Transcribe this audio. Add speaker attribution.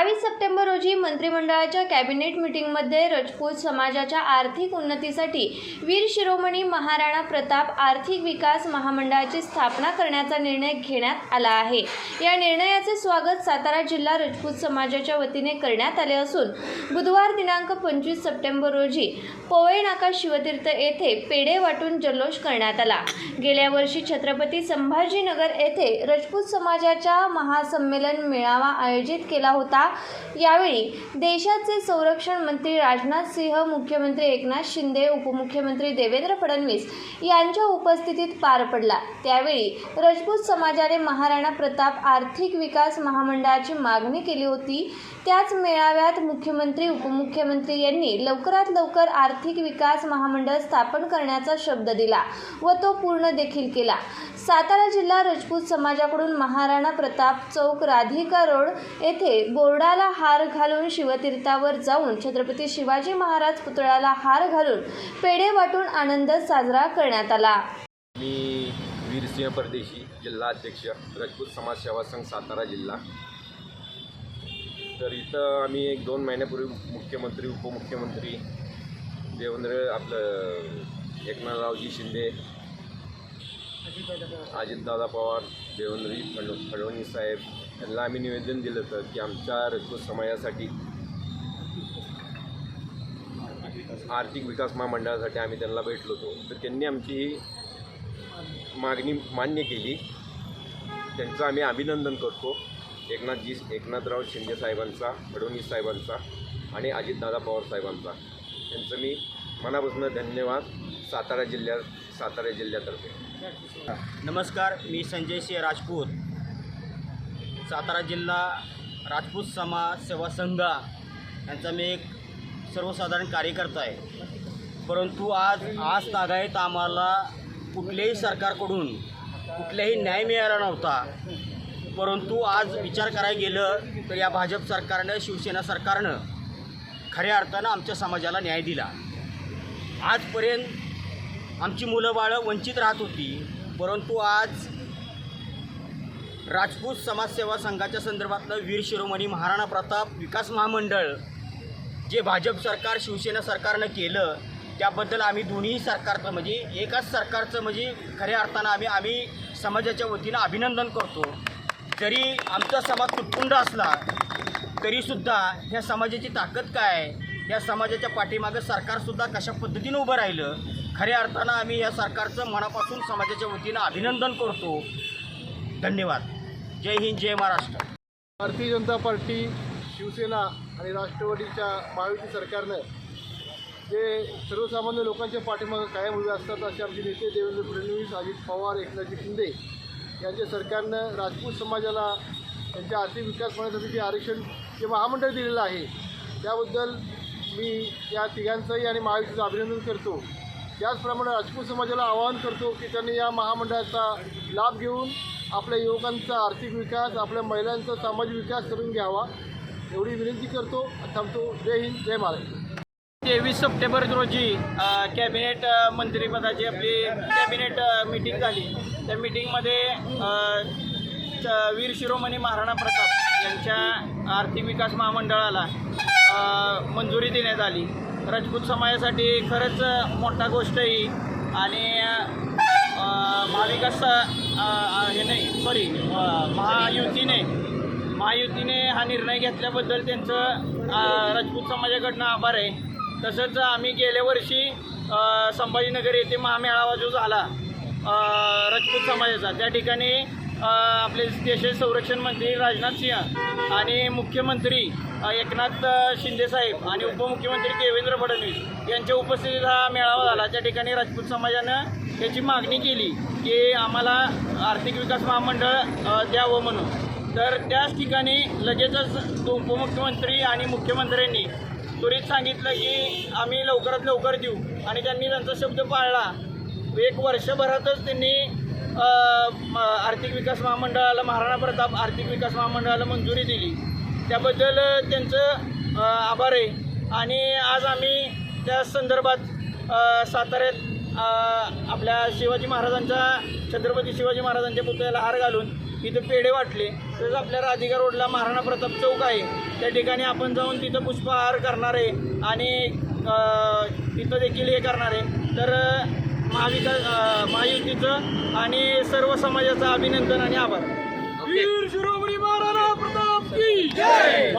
Speaker 1: बावीस सप्टेंबर रोजी मंत्रिमंडळाच्या कॅबिनेट मिटिंगमध्ये रजपूत समाजाच्या आर्थिक उन्नतीसाठी वीर शिरोमणी महाराणा प्रताप आर्थिक विकास महामंडळाची स्थापना करण्याचा निर्णय घेण्यात आला आहे. या निर्णयाचे स्वागत सातारा जिल्हा राजपूत समाजाच्या वतीने करण्यात आले असून बुधवार दिनांक पंचवीस सप्टेंबर रोजी पोवळे नाका शिवतीर्थ येथे पेढे वाटून जल्लोष करण्यात आला. गेल्या वर्षी छत्रपती संभाजीनगर येथे रजपूत समाजाच्या महासंमेलन मेळावा आयोजित केला होता. यावेळी देशाचे संरक्षण मंत्री राजनाथ सिंह मुख्यमंत्री एकनाथ शिंदे उपमुख्यमंत्री देवेंद्र फडणवीस यांच्या उपस्थितीत पार पडला. त्यावेळी राजपूत समाजाने महाराणा प्रताप आर्थिक विकास महामंडळाची मागणी केली होती. त्याच मेळाव्यात मुख्यमंत्री उपमुख्यमंत्री यांनी लवकरात लवकर आर्थिक विकास महामंडळ स्थापन करण्याचा शब्द दिला व तो पूर्ण देखील केला. सातारा जिल्हा राजपूत समाजाकडून महाराणा प्रताप चौक राधिका रोड येथे बोर्ड बोर्डाला हार घालून शिवतीर्थावर जाऊन छत्रपती शिवाजी महाराज पुतळ्याला हार घालून पेढे वाटून आनंद साजरा करण्यात आला.
Speaker 2: मी वीरसिंह परदेशी जिल्हा अध्यक्ष राजपूत समाज सेवा संघ सातारा जिल्हा. तर इथं आम्ही एक दोन महिन्यापूर्वी मुख्यमंत्री उपमुख्यमंत्री देवेंद्र आपलं एकनाथरावजी शिंदे अजितदादा पवार देवेंद्रजी फड फडणवीस साहेब यांना आम्ही निवेदन दिलं होतं की आमच्या राजपूत समाजासाठी आर्थिक विकास महामंडळासाठी आम्ही त्यांना भेटलो होतो. तर त्यांनी आमची ही मागणी मान्य केली. त्यांचं आम्ही अभिनंदन करतो. एकनाथजी एकनाथराव शिंदे साहेबांचा फडणवीस साहेबांचा आणि अजितदादा पवार साहेबांचा. त्यांचं मी मनापासून धन्यवाद सातारा जिल्ह्यात सातारा जिल्ह्यातर्फे.
Speaker 3: नमस्कार मी संजय सिंह राजपूत. सातारा जिल्हा राजपूत समाज सेवा संघ यांचा मी एक सर्वसाधारण कार्यकर्ता आहे. परंतु आज आज तागायत आम्हाला कुठल्याही सरकारकडून कुठलाही न्याय मिळाला नव्हता. परंतु आज विचार करायला गेलं तर या भाजप सरकारनं शिवसेना सरकारनं खऱ्या अर्थानं आमच्या समाजाला न्याय दिला. आजपर्यंत आमची मुलं बाळं वंचित राहत होती परंतु आज राजपूत समाजसेवा संघाच्या संदर्भातलं वीर शिरोमणी महाराणा प्रताप विकास महामंडळ जे भाजप सरकार शिवसेना सरकारनं केलं त्याबद्दल आम्ही दोन्ही सरकारचं म्हणजे एकाच सरकारचं म्हणजे खऱ्या अर्थानं आम्ही आम्ही समाजाच्या वतीनं अभिनंदन करतो. जरी आमचा समाज तुटपुंड असला तरीसुद्धा ह्या समाजाची ताकद काय? या समाजाच्या पाठीमागं सरकारसुद्धा कशा पद्धतीनं उभं राहिलं? खऱ्या अर्थानं आम्ही या सरकारचं मनापासून समाजाच्या वतीनं अभिनंदन करतो. धन्यवाद. जय हिंद जय महाराष्ट्र.
Speaker 4: भारतीय जनता पार्टी शिवसेना आणि राष्ट्रवादीच्या महायुती सरकारनं जे सर्वसामान्य लोकांच्या पाठीमागं कायम उभे असतात असे आमचे नेते देवेंद्र फडणवीस अजित पवार एकनाथजी शिंदे यांच्या सरकारनं राजपूत समाजाला त्यांच्या आर्थिक विकास होण्यासाठी जे आरक्षण जे महामंडळ दिलेलं आहे त्याबद्दल मी या तिघांचंही आणि महायुतीचं अभिनंदन करतो. त्याचप्रमाणे राजपूत समाजाला आवाहन करतो की त्यांनी या महामंडळाचा लाभ घेऊन आपल्या युवकांचा आर्थिक विकास आपल्या महिलांचा सामाजिक विकास करून घ्यावा एवढी विनंती करतो. थांबतो. जय हिंद जय महाराष्ट्र.
Speaker 3: तेवीस सप्टेंबर रोजी कॅबिनेट अ, मंत्रिपदाची आपली कॅबिनेट मीटिंग झाली. त्या मीटिंगमध्ये च- वीर शिरोमणी महाराणा प्रताप यांच्या आर्थिक विकास महामंडळाला मंजुरी देण्यात आली. राजपूत समाजासाठी खरंच मोठा गोष्ट ही आणि महाविकास हे नाही सॉरी महायुतीने महायुतीने हा निर्णय घेतल्याबद्दल त्यांचं राजपूत समाजाकडनं आभार आहे. तसंच आम्ही गेल्या वर्षी संभाजीनगर येथे महामेळावा जो झाला राजपूत समाजाचा त्या ठिकाणी आपले देशाचे संरक्षण मंत्री राजनाथ सिंह आणि मुख्यमंत्री एकनाथ शिंदेसाहेब आणि उपमुख्यमंत्री देवेंद्र फडणवीस यांच्या उपस्थितीत हा मेळावा झाला. त्या ठिकाणी राजपूत समाजानं याची मागणी केली की आम्हाला आर्थिक विकास महामंडळ द्यावं म्हणून. तर त्याच ठिकाणी लगेचच उपमुख्यमंत्री आणि मुख्यमंत्र्यांनी त्वरित सांगितलं की आम्ही लवकरात लवकर देऊ. आणि त्यांनी त्यांचा शब्द पाळला. एक वर्षभरातच त्यांनी आर्थिक विकास महामंडळाला महाराणा प्रताप आर्थिक विकास महामंडळाला मंजुरी दिली. त्याबद्दल त्यांचं आभार आहे. आणि आज आम्ही त्या संदर्भात साताऱ्यात आपल्या शिवाजी महाराजांच्या छत्रपती शिवाजी महाराजांच्या पुतळ्याला हार घालून इथं पेढे वाटले. तसंच आपल्या राधिका रोडला महाराणा प्रताप चौक आहे. त्या ठिकाणी आपण जाऊन तिथं पुष्पहार करणार आहे. आणि तिथं देखील हे करणार आहे. तर अ, महाविकास महायुतीचं आणि सर्व समाजाचं अभिनंदन आणि आभार.
Speaker 5: Okay
Speaker 3: Yay! Yay!